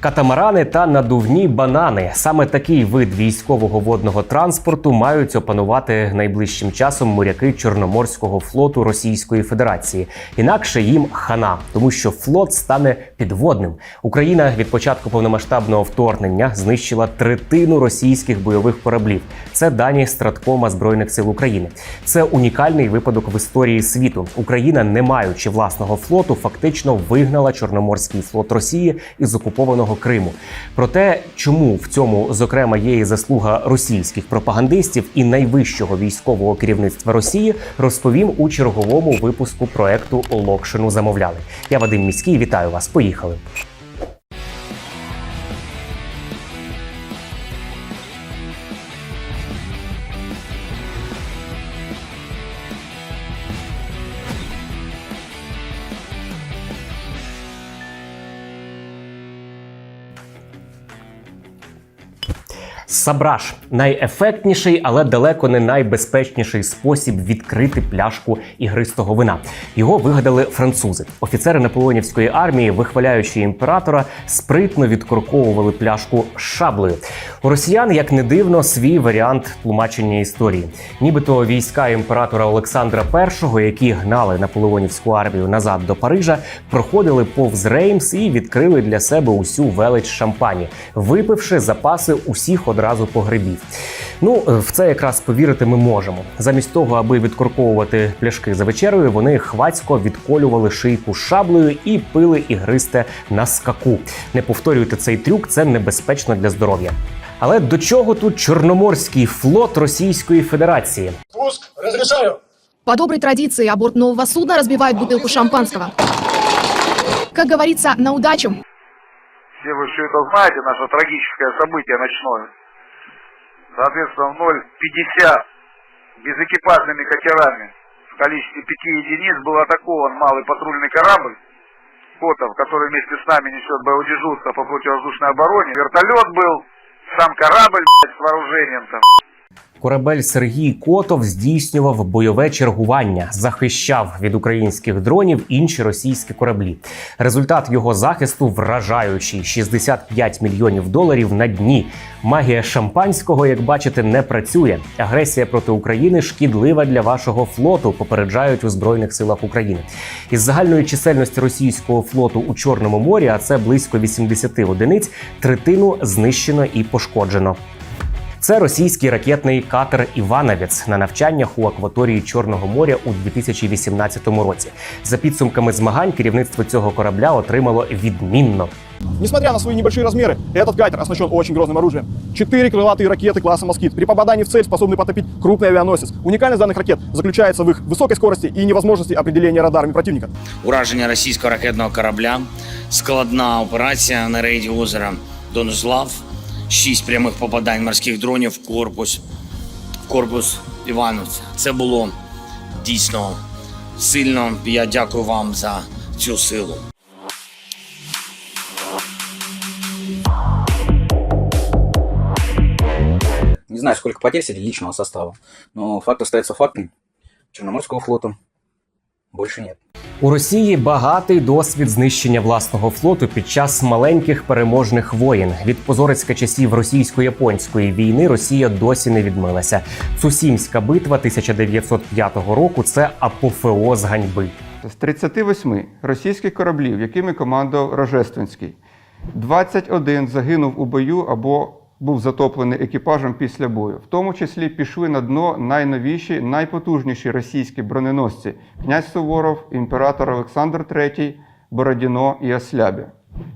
Катамарани та надувні банани саме такий вид військового водного транспорту мають опанувати найближчим часом моряки Чорноморського флоту Російської Федерації. Інакше їм хана, тому що флот стане підводним. Україна від початку повномасштабного вторгнення знищила третину російських бойових кораблів. Це дані Страткома збройних сил України. Це унікальний випадок в історії світу. Україна, не маючи власного флоту, фактично вигнала Чорноморський флот Росії із окупованого Криму. Про те, чому в цьому зокрема є і заслуга російських пропагандистів і найвищого військового керівництва Росії, розповім у черговому випуску проекту Локшину замовляли. Я Вадим Міський, вітаю вас. Поїхали. Сабраш найефектніший, але далеко не найбезпечніший спосіб відкрити пляшку ігристого вина. Його вигадали французи. Офіцери наполеонівської армії, вихваляючи імператора, спритно відкорковували пляшку шаблею. У росіян, як не дивно, свій варіант тлумачення історії. Нібито війська імператора Олександра І, які гнали наполеонівську армію назад до Парижа, проходили повз Реймс і відкрили для себе усю велич шампані, випивши запаси усіх одразу погребів. Ну, е, в це якраз повірити ми можемо. Замість того, аби відкорковувати пляшки за вечерею, вони хвацько відколювали шийку шаблею і пили ігристе на скаку. Не повторюйте цей трюк, це небезпечно для здоров'я. Але до чого тут Чорноморський флот Російської Федерації? Пуск разрешаю. По доброй традиции о борт нового судна разбивают бутылку шампанского. Как говорится, на удачу. Все вы все это знаете, наше трагическое событие ночное. Соответственно, в 0,50 безэкипажными катерами в количестве пяти единиц был атакован малый патрульный корабль Котов, который вместе с нами несет боевое дежурство по противовоздушной обороне. Вертолет был, сам корабль блядь, с вооружением там. Корабель Сергій Котов здійснював бойове чергування, захищав від українських дронів інші російські кораблі. Результат його захисту вражаючий: 65 мільйонів доларів на дні. Магія шампанського, як бачите, не працює. Агресія проти України шкідлива для вашого флоту. Попереджають у збройних силах України. Із загальної чисельності російського флоту у Чорному морі, а це близько 80 одиниць, третину знищено і пошкоджено. Це російський ракетний катер Івановець на навчаннях у акваторії Чорного моря у 2018 році. За підсумками змагань, керівництво цього корабля отримало відмінно. Несмотря на свои небольшие размеры, этот катер оснащен очень грозным оружием. Четыре крылатые ракеты класса «Москит» при попадании в цель способны потопить крупный авианосец. Уникальность данных ракет заключается в их высокой скорости и невозможности определения радарами противника. ураження російського ракетного корабля, складна операція на рейді озера Донузлав, шість прямих попадань морських дронів в корпус, в корпус Івановця. Це було дійсно сильно. Я дякую вам за цю силу. Не знаю, сколько потерь среди личного состава, но факт остается фактом. Черноморского флота больше нет. У Росії багатий досвід знищення власного флоту під час маленьких переможних воєн. Від позорицька часів російсько-японської війни Росія досі не відмилася. Цусімська битва 1905 року це апофеоз ганьби. З 38 російських кораблів, якими командував Рожественський, 21 загинув у бою або був затоплений екіпажем після бою. В тому числі пішли на дно найновіші, найпотужніші російські броненосці князь Суворов, імператор Олександр III, Бородіно і Ослябі.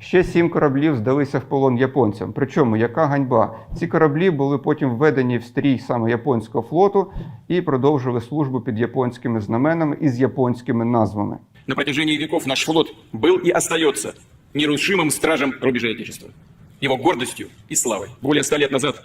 Ще сім кораблів здалися в полон японцям. Причому яка ганьба? Ці кораблі були потім введені в стрій саме японського флоту і продовжили службу під японськими знаменами і з японськими назвами. На протяжении веков наш флот был и остается нерушимым стражем рубежей Отечества, его гордостью и славой. Более ста лет назад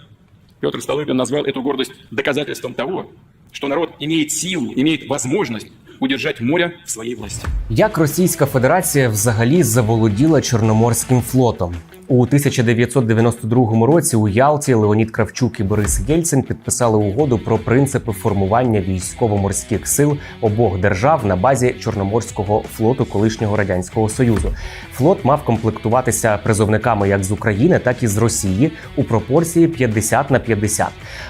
Петр Столыпин назвал эту гордость доказательством того, что народ имеет силу, имеет возможность удержать море в своей власти. Як Російська Федерація взагалі заволоділа Чорноморським флотом? У 1992 році у Ялті Леонід Кравчук і Борис Єльцин підписали угоду про принципи формування військово-морських сил обох держав на базі Чорноморського флоту колишнього радянського союзу. Флот мав комплектуватися призовниками як з України, так і з Росії у пропорції 50 на 50.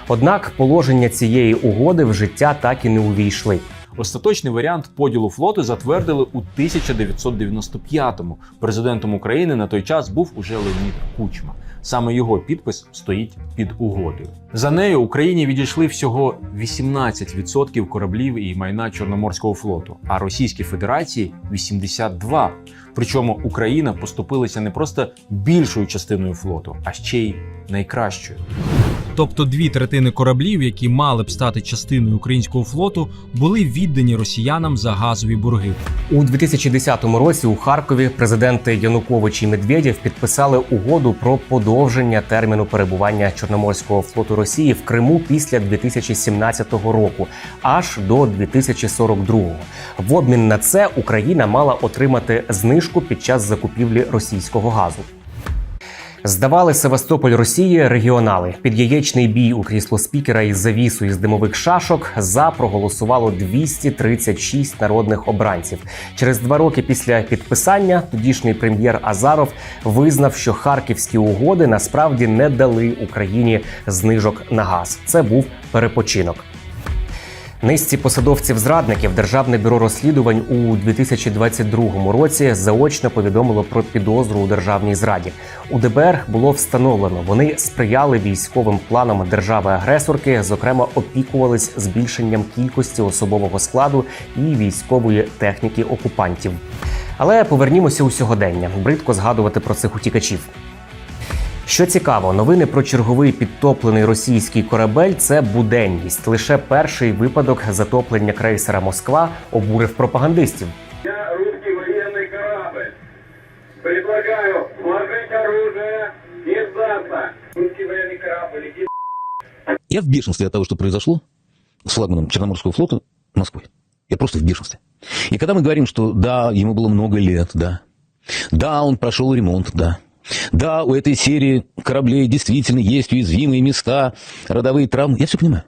Однак положення цієї угоди в життя так і не увійшли. Остаточний варіант поділу флоту затвердили у 1995-му. Президентом України на той час був уже Леонід Кучма. Саме його підпис стоїть під угодою. За нею Україні відійшли всього 18% кораблів і майна Чорноморського флоту, а Російській Федерації 82%. Причому Україна поступилася не просто більшою частиною флоту, а ще й найкращою. Тобто дві третини кораблів, які мали б стати частиною українського флоту, були віддані росіянам за газові борги. У 2010 році у Харкові президенти Янукович і Медведєв підписали угоду про подовження терміну перебування Чорноморського флоту Росії в Криму після 2017 року, аж до 2042. В обмін на це Україна мала отримати знижку під час закупівлі російського газу. Здавали Севастополь Росії регіонали. Під яєчний бій у крісло спікера із завісу із димових шашок за проголосувало 236 народних обранців. Через два роки після підписання тодішній прем'єр Азаров визнав, що харківські угоди насправді не дали Україні знижок на газ. Це був перепочинок. Низці посадовців-зрадників Державне бюро розслідувань у 2022 році заочно повідомило про підозру у державній зраді. У ДБР було встановлено, вони сприяли військовим планам держави-агресорки, зокрема опікувались збільшенням кількості особового складу і військової техніки окупантів. Але повернімося у сьогодення. Бридко згадувати про цих утікачів. Що цікаво, новини про черговий підтоплений російський корабель це буденність. Лише перший випадок затоплення крейсера Москва обурив пропагандистів. Я русский военный корабль. Предлагаю сложить оружие и сдаться. Русский военный корабль, иди Я в бешенстве от того, что произошло с флагманом Черноморского флота Москвой. Я просто в бешенстве. И когда мы говорим, что да, ему было много лет, да. Да, он прошел ремонт, да. Да, у этой серии кораблей действительно есть уязвимые места, родовые травмы. Я все понимаю.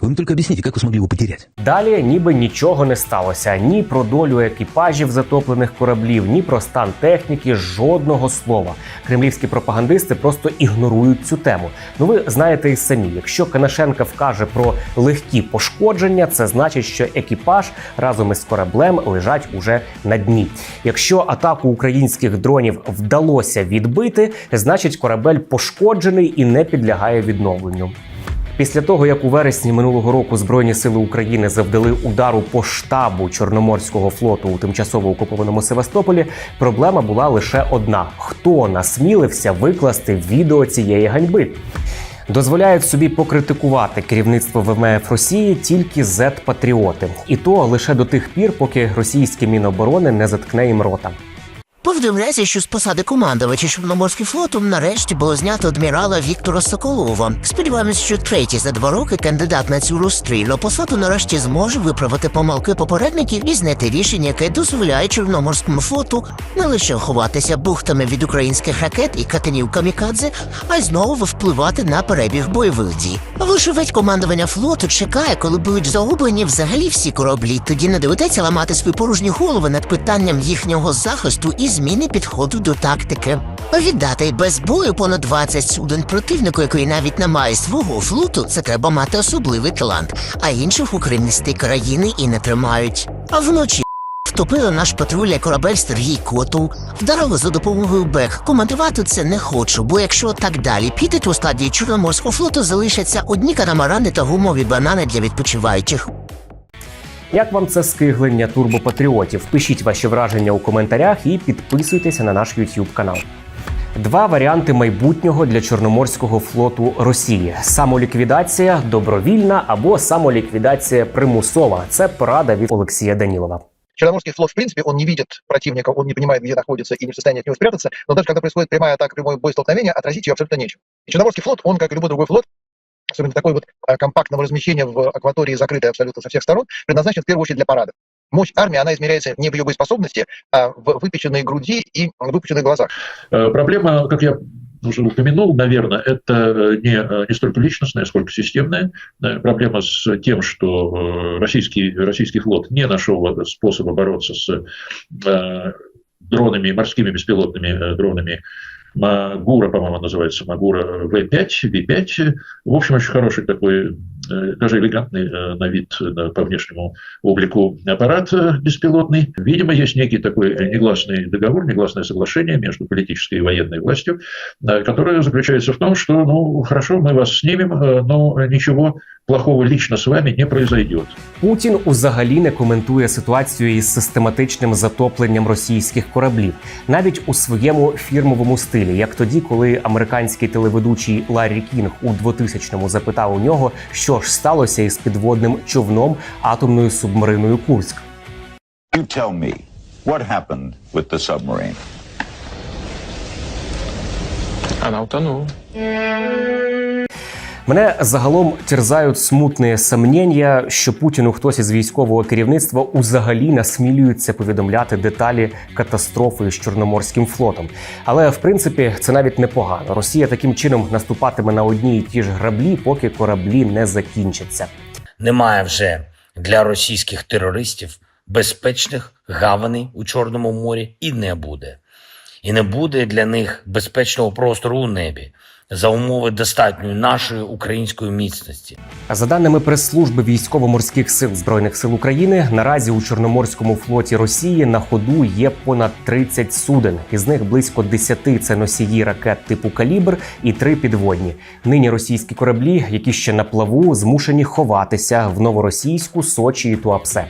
Вы мне только объясните, как вы смогли его потерять? Далі ніби нічого не сталося ні про долю екіпажів затоплених кораблів, ні про стан техніки, жодного слова. Кремлівські пропагандисти просто ігнорують цю тему. Ну ви знаєте і самі, якщо Канашенка вкаже про легкі пошкодження, це значить, що екіпаж разом із кораблем лежать уже на дні. Якщо атаку українських дронів вдалося відбити, значить корабель пошкоджений і не підлягає відновленню. Після того, як у вересні минулого року Збройні сили України завдали удару по штабу Чорноморського флоту у тимчасово окупованому Севастополі, проблема була лише одна: хто насмілився викласти відео цієї ганьби. Дозволяють собі покритикувати керівництво ВМФ Росії тільки зет-патріоти, і то лише до тих пір, поки російське міноборони не заткне їм рота. Повідомляється, що з посади командувача Чорноморським флотом нарешті було знято адмірала Віктора Соколова. Сподіваємось, що третій за два роки кандидат на цю розстрільну посаду нарешті зможе виправити помилки попередників і знайти рішення, яке дозволяє Чорноморському флоту не лише ховатися бухтами від українських ракет і катанів камікадзе, а й знову впливати на перебіг бойових дій. Вишивець командування флоту чекає, коли будуть загублені взагалі всі кораблі. Тоді не доведеться ламати свої порожні голови над питанням їхнього захисту і зміни підходу до тактики. Віддати без бою понад 20 суден противнику, який навіть не має свого флоту, це треба мати особливий талант, а інших українські країни і не тримають. А вночі. Втопили наш патруль корабель Сергій Котов, вдарили за допомогою БЕК. Коментувати це не хочу, бо якщо так далі піде, то у складі Чорноморського флоту залишаться одні катамарани та гумові банани для відпочиваючих. Як вам це скиглення турбопатріотів? Пишіть ваші враження у коментарях і підписуйтеся на наш YouTube канал. Два варіанти майбутнього для Чорноморського флоту Росії: самоліквідація добровільна або самоліквідація примусова. Це порада від Олексія Данілова. Черноморский флот, в принципе, он не видит противника, он не понимает, где находится и не в состоянии от него спрятаться, но даже когда происходит прямая атака, прямой бой, столкновение, отразить ее абсолютно нечем. И Черноморский флот, он, как и любой другой флот, особенно такой вот э, компактного размещения в акватории, закрытой абсолютно со всех сторон, предназначен в первую очередь для парада. Мощь армии, она измеряется не в ее боеспособности, а в выпеченной груди и выпеченных глазах. Э, Проблема, как я уже упомянул, наверное, это э, не, не столько личностная, сколько системная. Проблема с тем, что российский, российский флот не нашел способа бороться с дронами, морскими беспилотными дронами Магура, по-моему, называется, Магура V5, V5. В общем, очень хороший такой, э, даже элегантный э, на вид, э, по внешнему облику аппарат э, беспилотный. Видимо, есть некий такой э, негласный договор, негласное соглашение между политической и военной властью, э, которое заключается в том, что, ну, хорошо, мы вас снимем, э, но ничего плохого лично с вами не произойдет. Путін узагалі не коментує ситуацію із систематичним затопленням російських кораблів, навіть у своєму фірмовому стилі, як тоді, коли американський телеведучий Ларрі Кінг у 2000-му запитав у нього, що ж сталося із підводним човном атомною субмариною Курськ. You tell me what happened with the submarine. Вона утонула. Мене загалом терзають смутні сомнення, що Путіну хтось із військового керівництва узагалі насмілюється повідомляти деталі катастрофи з Чорноморським флотом. Але в принципі це навіть непогано. Росія таким чином наступатиме на одні і ті ж граблі, поки кораблі не закінчаться. Немає вже для російських терористів безпечних гаваней у Чорному морі і не буде. І не буде для них безпечного простору у небі за умови достатньої нашої української міцності. За даними прес-служби військово-морських сил збройних сил України, наразі у Чорноморському флоті Росії на ходу є понад 30 суден. Із них близько 10 – це носії ракет типу калібр і три підводні. Нині російські кораблі, які ще на плаву, змушені ховатися в новоросійську Сочі і Туапсе.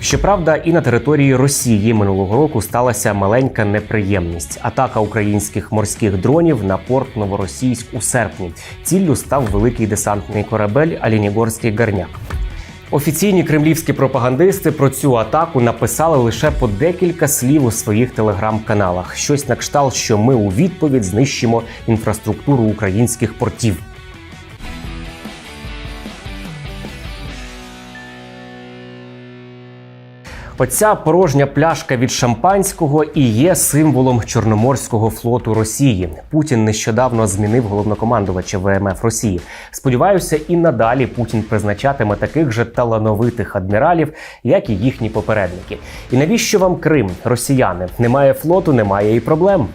Щоправда, і на території Росії минулого року сталася маленька неприємність атака українських морських дронів на порт Новоросійськ у серпні. Ціллю став великий десантний корабель Алінігорський гарняк. Офіційні кремлівські пропагандисти про цю атаку написали лише по декілька слів у своїх телеграм-каналах. Щось на кшталт, що ми у відповідь знищимо інфраструктуру українських портів. Оця порожня пляшка від шампанського і є символом Чорноморського флоту Росії. Путін нещодавно змінив головнокомандувача ВМФ Росії. Сподіваюся, і надалі Путін призначатиме таких же талановитих адміралів, як і їхні попередники. І навіщо вам Крим, росіяни? Немає флоту, немає і проблем.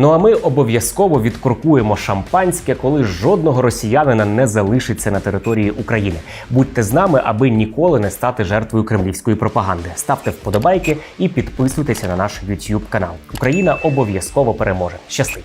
Ну а ми обов'язково відкуркуємо шампанське, коли жодного росіянина не залишиться на території України. Будьте з нами, аби ніколи не стати жертвою кремлівської пропаганди. Ставте вподобайки і підписуйтеся на наш YouTube канал. Україна обов'язково переможе. Щасти!